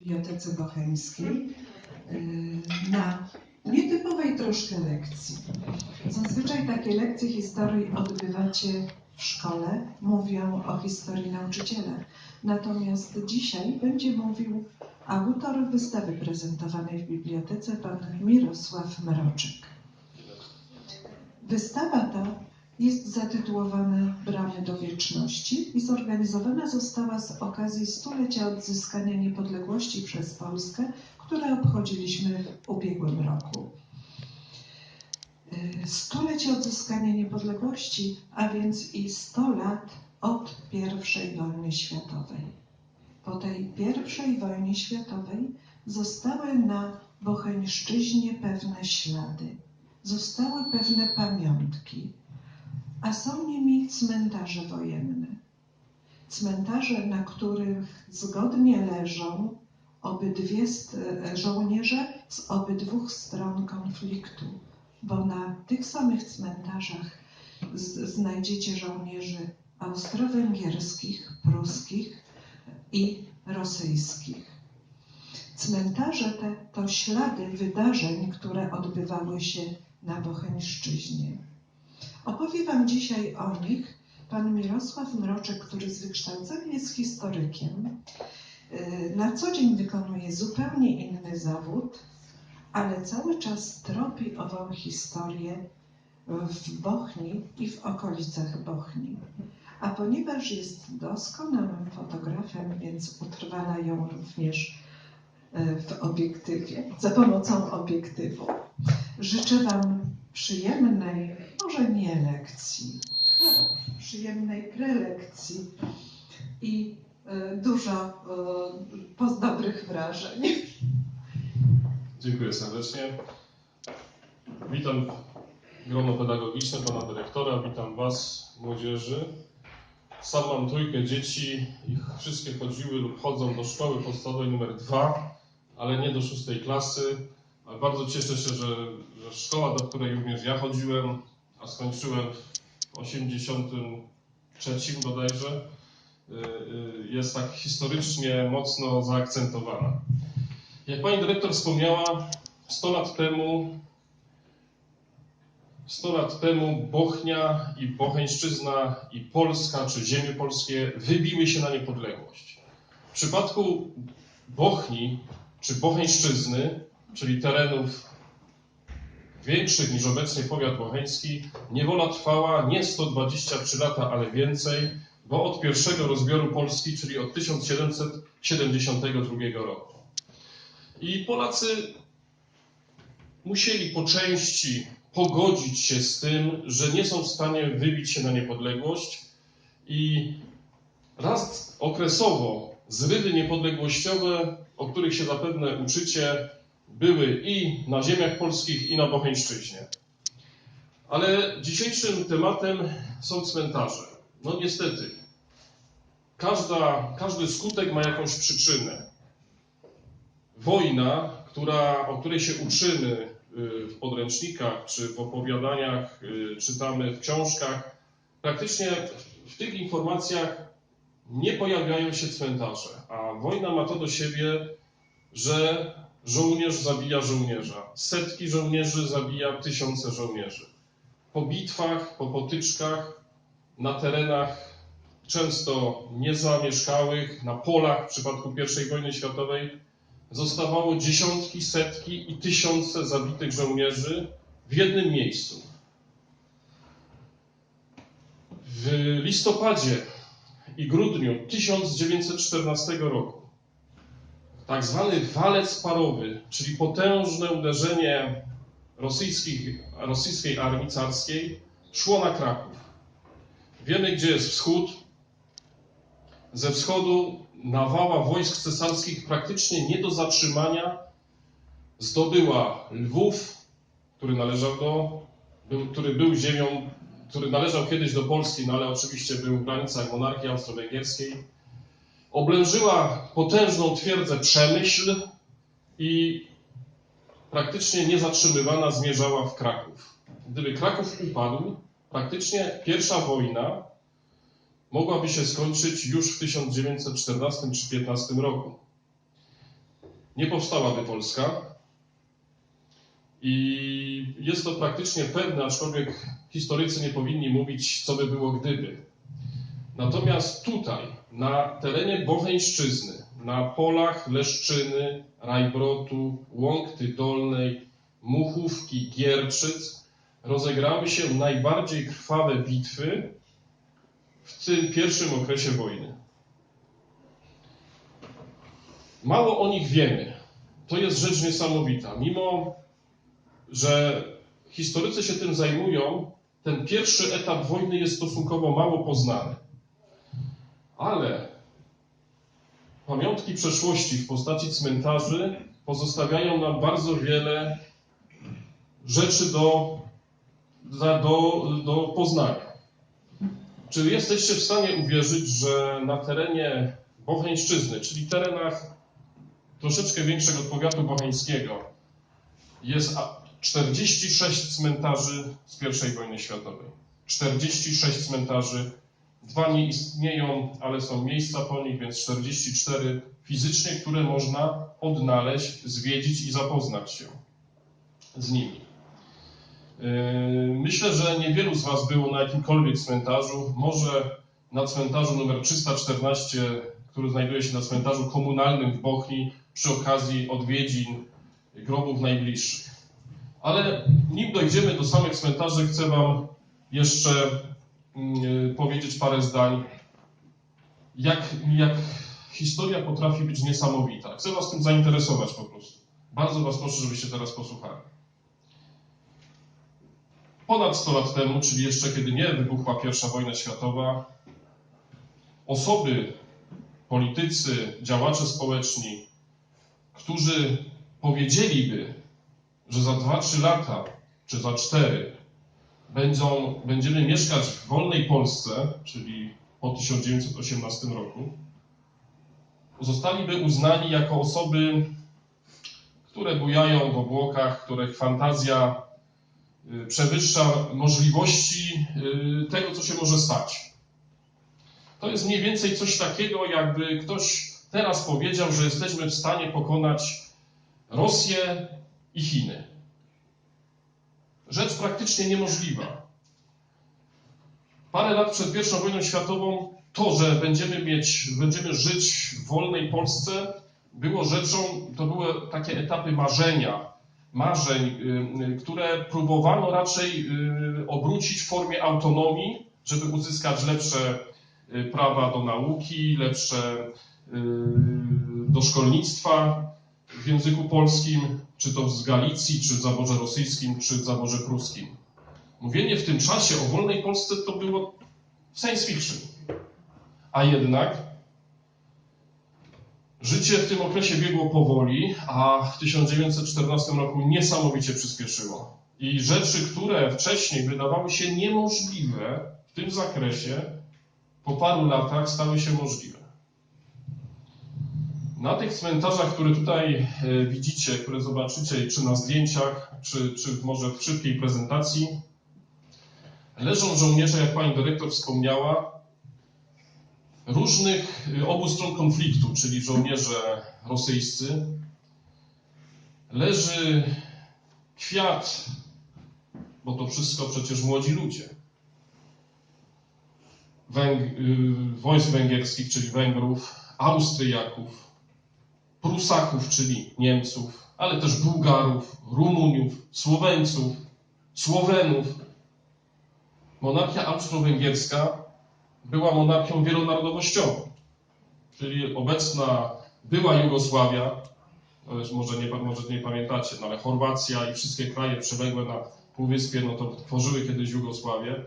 Bibliotece Bocheńskiej y, na nietypowej troszkę lekcji. Zazwyczaj takie lekcje historii odbywacie w szkole, mówią o historii nauczyciela. Natomiast dzisiaj będzie mówił autor wystawy prezentowanej w bibliotece, pan Mirosław Mroczek. Wystawa ta jest zatytułowana Bramy do Wieczności i zorganizowana została z okazji stulecia odzyskania niepodległości przez Polskę, które obchodziliśmy w ubiegłym roku. Y, Stulecie odzyskania niepodległości, a więc i 100 lat od I wojny światowej. Po tej I wojnie światowej zostały na Bocheńszczyźnie pewne ślady, zostały pewne pamiątki, a są nimi cmentarze wojenne. Cmentarze, na których zgodnie leżą obydwie żołnierze z obydwu stron konfliktu, bo na tych samych cmentarzach znajdziecie żołnierzy austro-węgierskich, pruskich i rosyjskich. Cmentarze te to ślady wydarzeń, które odbywały się na Bocheńszczyźnie. Opowie Wam dzisiaj o nich pan Mirosław Mroczek, który z wykształcenia jest historykiem. Yy, Na co dzień wykonuje zupełnie inny zawód, ale cały czas tropi ową historię w Bochni i w okolicach Bochni. A ponieważ jest doskonałym fotografem, więc utrwala ją również yy, w obiektywie, za pomocą obiektywu. Życzę Wam przyjemnej, może nie lekcji, przyjemnej prelekcji i e, dużo e, poz dobrych wrażeń. Dziękuję serdecznie. Witam grono pedagogiczne, pana dyrektora, witam was, młodzieży. Sam mam trójkę dzieci, ich wszystkie chodziły lub chodzą do szkoły podstawowej numer 2, ale nie do szóstej klasy. Bardzo cieszę się, że, że szkoła, do której również ja chodziłem, a skończyłem w 83 bodajże, y, y, jest tak historycznie mocno zaakcentowana. Jak pani dyrektor wspomniała, 100 lat temu 100 lat temu Bochnia i Bocheńszczyzna i Polska, czy ziemie polskie wybiły się na niepodległość. W przypadku Bochni, czy Bocheńszczyzny, czyli terenów większych niż obecnie powiat bocheński, niewola trwała nie 123 lata, ale więcej, bo od pierwszego rozbioru Polski, czyli od 1772 roku. I Polacy musieli po części pogodzić się z tym, że nie są w stanie wybić się na niepodległość i raz okresowo zrywy niepodległościowe, o których się zapewne uczycie, były i na ziemiach polskich, i na Bocheńszczyźnie. Ale dzisiejszym tematem są cmentarze. No niestety, każda, każdy skutek ma jakąś przyczynę wojna, która, o której się uczymy y, w podręcznikach czy w opowiadaniach, y, czytamy w książkach, praktycznie w tych informacjach nie pojawiają się cmentarze. A wojna ma to do siebie, że żołnierz zabija żołnierza, setki żołnierzy zabija tysiące żołnierzy. Po bitwach, po potyczkach, na terenach często niezamieszkałych, na polach w przypadku I wojny światowej, zostawało dziesiątki, setki i tysiące zabitych żołnierzy w jednym miejscu. W listopadzie i grudniu 1914 roku tak zwany walec parowy, czyli potężne uderzenie rosyjskiej armii carskiej, szło na Kraków. Wiemy, gdzie jest wschód. Ze wschodu nawała wojsk cesarskich praktycznie nie do zatrzymania zdobyła Lwów, który należał do, który był ziemią, który należał kiedyś do Polski, no ale oczywiście był w granicach monarchii austro-węgierskiej. Oblężyła potężną twierdzę Przemyśl i praktycznie niezatrzymywana zmierzała w Kraków. Gdyby Kraków upadł, praktycznie pierwsza wojna mogłaby się skończyć już w 1914 czy 15 roku. nie powstałaby Polska. I jest to praktycznie pewne, aczkolwiek historycy nie powinni mówić, co by było gdyby. Natomiast tutaj, na terenie Bocheńszczyzny, na polach Leszczyny, Rajbrotu, Łąkty Dolnej, Muchówki, Gierczyc rozegrały się najbardziej krwawe bitwy w tym pierwszym okresie wojny. Mało o nich wiemy. To jest rzecz niesamowita. Mimo, że historycy się tym zajmują, ten pierwszy etap wojny jest stosunkowo mało poznany. Ale pamiątki przeszłości w postaci cmentarzy pozostawiają nam bardzo wiele rzeczy do, do, do poznania. Czy jesteście w stanie uwierzyć, że na terenie Bocheńszczyzny, czyli terenach troszeczkę większego powiatu bocheńskiego, jest a- 46 cmentarzy z I wojny światowej. 46 cmentarzy. Dwa nie istnieją, ale są miejsca po nich, więc 44 fizycznie, które można odnaleźć, zwiedzić i zapoznać się z nimi. Yy, Myślę, że niewielu z Was było na jakimkolwiek cmentarzu. Może na cmentarzu numer 314, który znajduje się na cmentarzu komunalnym w Bochni, przy okazji odwiedzin grobów najbliższych. Ale nim dojdziemy do samych cmentarzy, chcę Wam jeszcze powiedzieć parę zdań, jak, jak historia potrafi być niesamowita. Chcę Was tym zainteresować po prostu. Bardzo Was proszę, żebyście teraz posłuchali. Ponad 100 lat temu, czyli jeszcze kiedy nie wybuchła I wojna światowa, osoby, politycy, działacze społeczni, którzy powiedzieliby, że za 2-3 lata, czy za 4, będą, będziemy mieszkać w wolnej Polsce, czyli po 1918 roku, zostaliby uznani jako osoby, które bujają w obłokach, których fantazja y, przewyższa możliwości y, tego, co się może stać. To jest mniej więcej coś takiego, jakby ktoś teraz powiedział, że jesteśmy w stanie pokonać Rosję i Chiny. Rzecz praktycznie niemożliwa. Parę lat przed I wojną światową to, że będziemy mieć, będziemy żyć w wolnej Polsce, było rzeczą, to były takie etapy marzenia, marzeń, y, y, które próbowano raczej y, obrócić w formie autonomii, żeby uzyskać lepsze prawa do nauki, lepsze do szkolnictwa w języku polskim, czy to z Galicji, czy w zaborze rosyjskim, czy w zaborze pruskim. Mówienie w tym czasie o wolnej Polsce to było science fiction. A jednak życie w tym okresie biegło powoli, a w 1914 roku niesamowicie przyspieszyło. I rzeczy, które wcześniej wydawały się niemożliwe w tym zakresie, po paru latach stały się możliwe. Na tych cmentarzach, które tutaj e, widzicie, które zobaczycie, czy na zdjęciach, czy, czy może w szybkiej prezentacji, leżą żołnierze, jak pani dyrektor wspomniała, różnych y, obu stron konfliktu, czyli żołnierze rosyjscy. Leży kwiat, bo to wszystko przecież młodzi ludzie. Węg y, wojsk węgierskich, czyli Węgrów, Austriaków, Prusaków, czyli Niemców, ale też Bułgarów, Rumuniów, Słoweńców, Słowenów. Monarchia austro-węgierska była monarchią wielonarodowościową, czyli obecna była Jugosławia, już może nie, może nie pamiętacie, no ale Chorwacja i wszystkie kraje przyległe na Półwyspie, no to tworzyły kiedyś Jugosławię,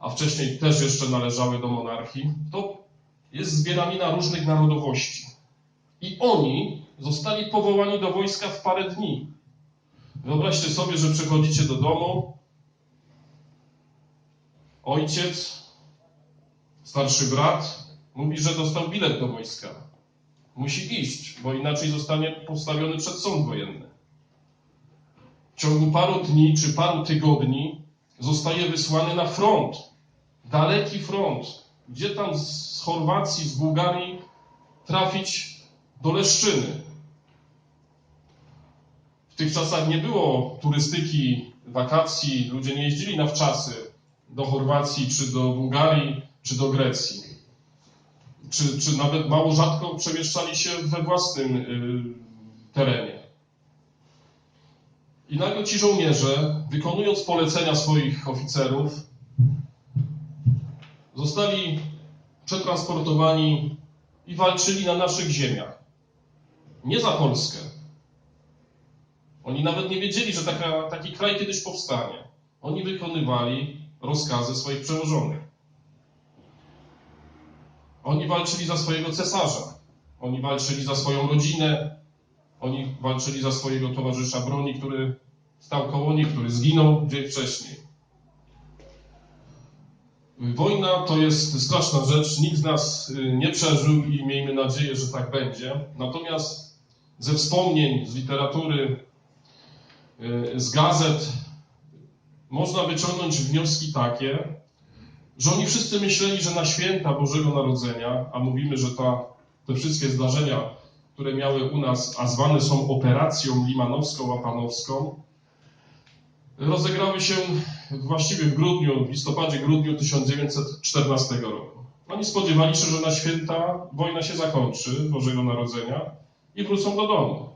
a wcześniej też jeszcze należały do monarchii, to jest zbieranina różnych narodowości. I oni zostali powołani do wojska w parę dni. Wyobraźcie sobie, że przychodzicie do domu, ojciec, starszy brat mówi, że dostał bilet do wojska. Musi iść, bo inaczej zostanie postawiony przed sąd wojenny. W ciągu paru dni czy paru tygodni zostaje wysłany na front. Daleki front. Gdzie tam z Chorwacji, z Bułgarii trafić do Leszczyny. tych czasach nie było turystyki, wakacji, ludzie nie jeździli na wczasy do Chorwacji, czy do Bułgarii, czy do Grecji. Czy, czy nawet mało rzadko przemieszczali się we własnym y, terenie. I nagle ci żołnierze, wykonując polecenia swoich oficerów, zostali przetransportowani i walczyli na naszych ziemiach. Nie za Polskę. Oni nawet nie wiedzieli, że taka, taki kraj kiedyś powstanie. Oni wykonywali rozkazy swoich przełożonych. Oni walczyli za swojego cesarza. Oni walczyli za swoją rodzinę. Oni walczyli za swojego towarzysza broni, który stał koło nich, który zginął dzień wcześniej. Wojna to jest straszna rzecz. Nikt z nas y, nie przeżył i miejmy nadzieję, że tak będzie. Natomiast ze wspomnień, z literatury, y, z gazet można wyciągnąć wnioski takie, że oni wszyscy myśleli, że na święta Bożego Narodzenia, a mówimy, że ta, te wszystkie zdarzenia, które miały u nas, a zwane są operacją limanowską, łapanowską, rozegrały się właściwie w grudniu, w listopadzie, grudniu 1914 roku. Oni spodziewali się, że na święta wojna się zakończy, Bożego Narodzenia i wrócą do domu.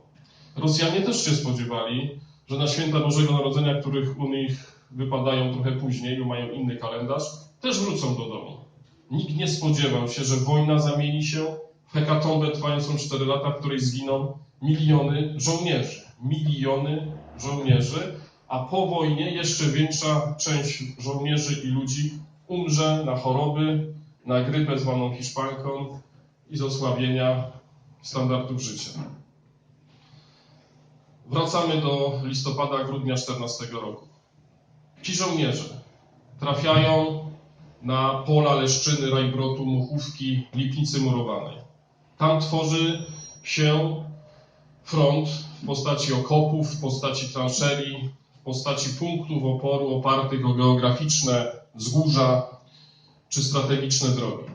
Rosjanie też się spodziewali, że na święta Bożego Narodzenia, których u nich wypadają trochę później, bo mają inny kalendarz, też wrócą do domu. Nikt nie spodziewał się, że wojna zamieni się w hekatombę trwającą 4 lata, w której zginą miliony żołnierzy. Miliony żołnierzy, a po wojnie jeszcze większa część żołnierzy i ludzi umrze na choroby, na grypę zwaną hiszpanką i z osłabienia standardów życia. Wracamy do listopada, grudnia 14 roku. Ci żołnierze trafiają na pola Leszczyny, Rajbrotu, Muchówki, Lipnicy Murowanej. Tam tworzy się front w postaci okopów, w postaci transzerii, w postaci punktów oporu opartych o geograficzne wzgórza czy strategiczne drogi.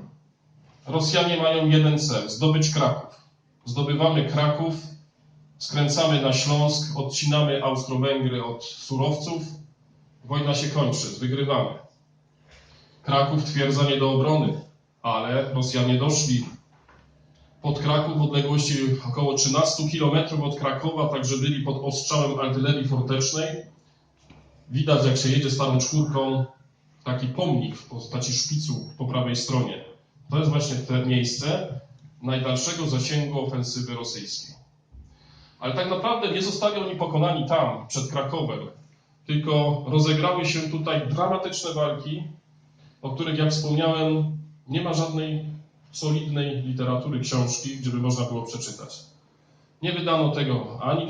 Rosjanie mają jeden cel zdobyć Kraków. Zdobywamy Kraków, skręcamy na Śląsk, odcinamy Austro-Węgry od surowców. Wojna się kończy, wygrywamy. Kraków twierdza nie do obrony, ale Rosjanie doszli pod Kraków w odległości około 13 km od Krakowa, także byli pod ostrzałem artylerii fortecznej. Widać, jak się jedzie starą czwórką, taki pomnik w postaci szpicu po prawej stronie. To jest właśnie to miejsce najdalszego zasięgu ofensywy rosyjskiej. Ale tak naprawdę nie zostali oni pokonani tam, przed Krakowem, tylko rozegrały się tutaj dramatyczne walki, o których, jak wspomniałem, nie ma żadnej solidnej literatury, książki, gdzie by można było przeczytać. Nie wydano tego ani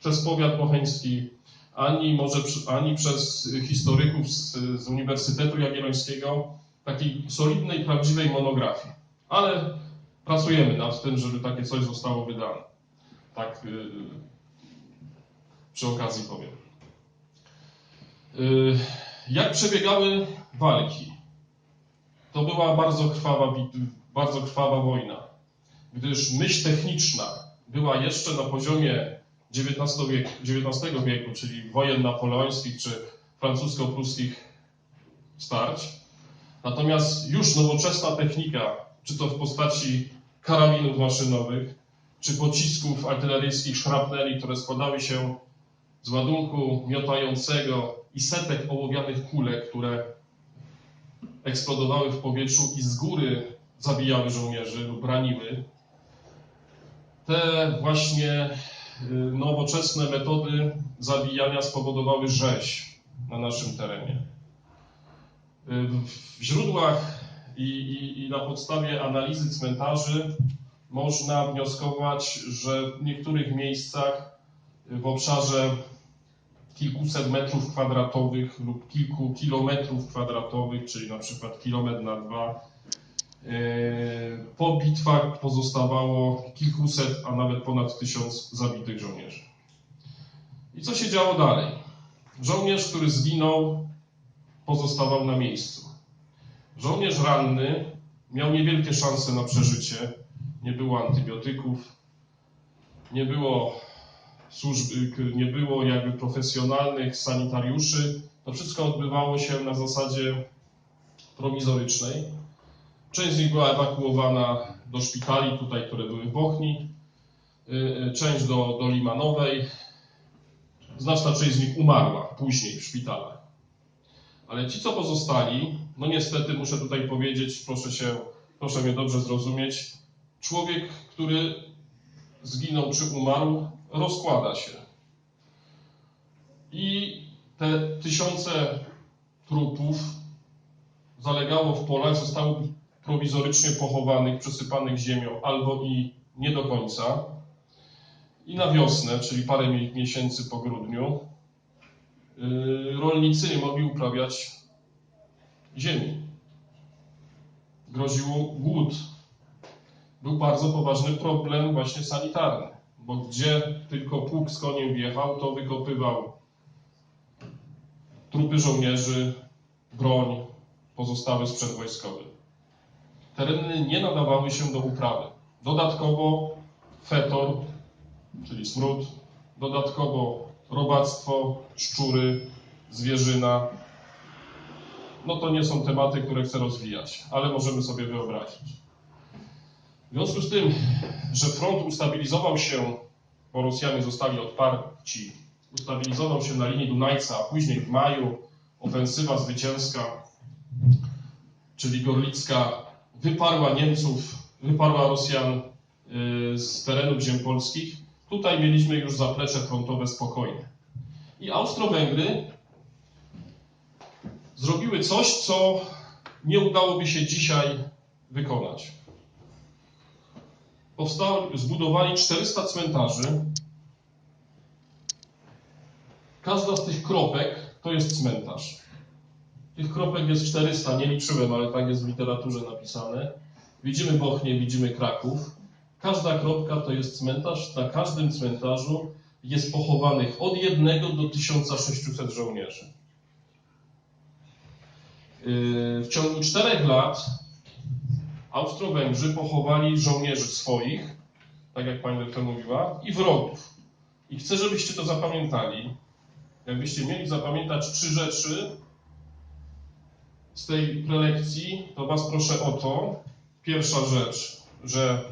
przez powiat bocheński, ani może ani przez historyków z, z Uniwersytetu Jagiellońskiego, takiej solidnej, prawdziwej monografii. Ale pracujemy nad tym, żeby takie coś zostało wydane. Tak yy, przy okazji powiem. Yy, jak przebiegały walki? To była bardzo krwawa, bardzo krwawa wojna, gdyż myśl techniczna była jeszcze na poziomie XIX wieku, XIX wieku czyli wojen napoleońskich czy francusko-pruskich starć. Natomiast już nowoczesna technika, czy to w postaci karabinów maszynowych, czy pocisków artyleryjskich, szrapneli, które składały się z ładunku miotającego i setek ołowianych kulek, które eksplodowały w powietrzu i z góry zabijały żołnierzy lub raniły. Te właśnie y, nowoczesne metody zabijania spowodowały rzeź na naszym terenie. Y, W źródłach i, i, i na podstawie analizy cmentarzy można wnioskować, że w niektórych miejscach y, w obszarze kilkuset metrów kwadratowych lub kilku kilometrów kwadratowych, czyli na przykład kilometr na dwa, e, po bitwach pozostawało kilkuset, a nawet ponad tysiąc zabitych żołnierzy. I co się działo dalej? Żołnierz, który zginął, pozostawał na miejscu. Żołnierz ranny miał niewielkie szanse na przeżycie. Nie było antybiotyków, nie było służby, nie było jakby profesjonalnych sanitariuszy. To wszystko odbywało się na zasadzie prowizorycznej. Część z nich była ewakuowana do szpitali, tutaj, które były w Bochni, y, y, część do, do Limanowej. Znaczna część z nich umarła później w szpitalach. Ale ci, co pozostali, no niestety muszę tutaj powiedzieć, proszę się, proszę mnie dobrze zrozumieć, człowiek, który zginął czy umarł, rozkłada się. I te tysiące trupów zalegało w polach, zostało prowizorycznie pochowanych, przysypanych ziemią albo i nie do końca. I na wiosnę, czyli parę mi- miesięcy po grudniu, yy, rolnicy nie mogli uprawiać ziemi. Groził głód. Był bardzo poważny problem właśnie sanitarny, bo gdzie tylko pług z koniem wjechał, to wykopywał trupy żołnierzy, broń, pozostały sprzęt wojskowy. Tereny nie nadawały się do uprawy. Dodatkowo fetor, czyli smród, dodatkowo robactwo, szczury, zwierzyna. No to nie są tematy, które chcę rozwijać, ale możemy sobie wyobrazić. W związku z tym, że front ustabilizował się, bo Rosjanie zostali odparci, ustabilizował się na linii Dunajca, a później w maju ofensywa zwycięska, czyli Gorlicka, wyparła Niemców, wyparła Rosjan y, z terenów ziem polskich. Tutaj mieliśmy już zaplecze frontowe spokojne. I Austro-Węgry zrobiły coś, co nie udałoby się dzisiaj wykonać. Zbudowali 400 cmentarzy. Każda z tych kropek to jest cmentarz. Tych kropek jest 400, nie liczyłem, ale tak jest w literaturze napisane. Widzimy Bochnię, widzimy Kraków. Każda kropka to jest cmentarz. Na każdym cmentarzu jest pochowanych od 1 do 1600 żołnierzy. Yy, W ciągu czterech lat Austro-Węgrzy pochowali żołnierzy swoich, tak jak pani doktor mówiła, i wrogów. I chcę, żebyście to zapamiętali. Jakbyście mieli zapamiętać trzy rzeczy z tej prelekcji, to Was proszę o to. Pierwsza rzecz, że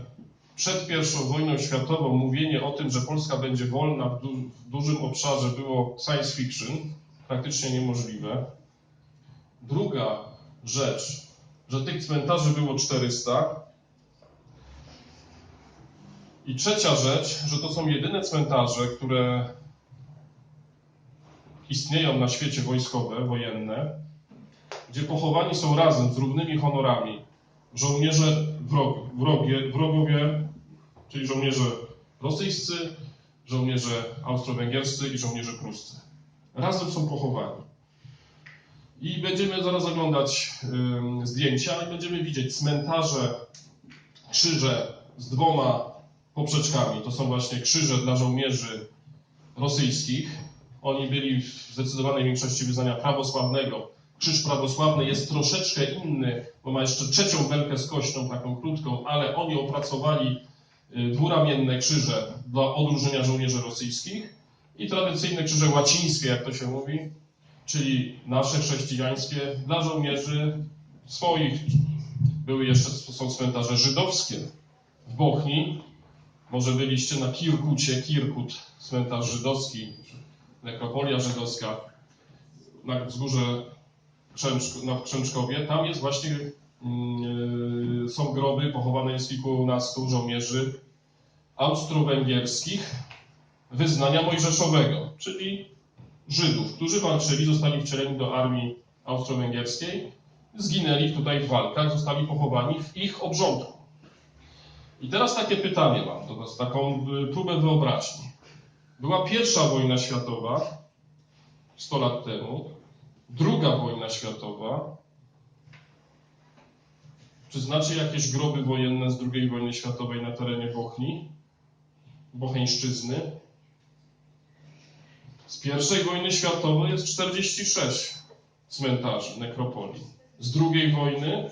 przed I wojną światową mówienie o tym, że Polska będzie wolna w, du- w dużym obszarze było science fiction, praktycznie niemożliwe. Druga rzecz, że tych cmentarzy było 400. I trzecia rzecz, że to są jedyne cmentarze, które istnieją na świecie wojskowe, wojenne, gdzie pochowani są razem z równymi honorami żołnierze wrog, wrogie, wrogowie, czyli żołnierze rosyjscy, żołnierze austro-węgierscy i żołnierze pruscy. Razem są pochowani. I będziemy zaraz oglądać ym, zdjęcia i będziemy widzieć cmentarze, krzyże z dwoma poprzeczkami. To są właśnie krzyże dla żołnierzy rosyjskich. Oni byli w zdecydowanej większości wyznania prawosławnego. Krzyż prawosławny jest troszeczkę inny, bo ma jeszcze trzecią belkę skośną, taką krótką, ale oni opracowali y, dwuramienne krzyże dla odróżnienia żołnierzy rosyjskich i tradycyjne krzyże łacińskie, jak to się mówi, czyli nasze chrześcijańskie, dla żołnierzy swoich. Były jeszcze, są cmentarze żydowskie. W Bochni, może byliście na Kirkucie, Kirkut, cmentarz żydowski, nekropolia żydowska, na wzgórze Krzemczk, na Krzemczkowie. Tam jest właśnie, mm, są groby, pochowane jest kilkunastu żołnierzy austro-węgierskich wyznania mojżeszowego, czyli Żydów, którzy walczyli, zostali wcieleni do armii austro-węgierskiej, zginęli tutaj w walkach, zostali pochowani w ich obrządku. I teraz takie pytanie mam do Was, taką y, próbę wyobraźni. Była pierwsza wojna światowa 100 lat temu, druga wojna światowa. Czy znacie jakieś groby wojenne z II wojny światowej na terenie Bochni? Bocheńszczyzny? Z pierwszej wojny światowej jest 46 cmentarzy, nekropolii. Z drugiej wojny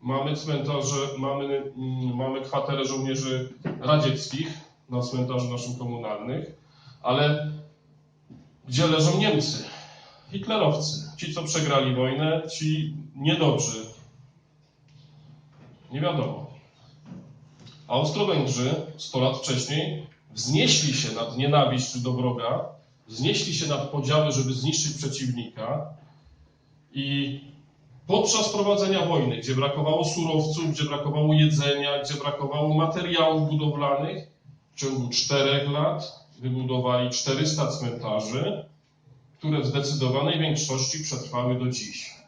mamy cmentarze, mamy, mm, mamy kwaterę żołnierzy radzieckich na cmentarzu naszym komunalnych, ale gdzie leżą Niemcy, hitlerowcy, ci, co przegrali wojnę, ci niedobrzy. Nie wiadomo. Austro-Węgrzy 100 lat wcześniej wznieśli się nad nienawiść do wroga, wznieśli się nad podziały, żeby zniszczyć przeciwnika i podczas prowadzenia wojny, gdzie brakowało surowców, gdzie brakowało jedzenia, gdzie brakowało materiałów budowlanych, w ciągu czterech lat wybudowali 400 cmentarzy, które w zdecydowanej większości przetrwały do dziś.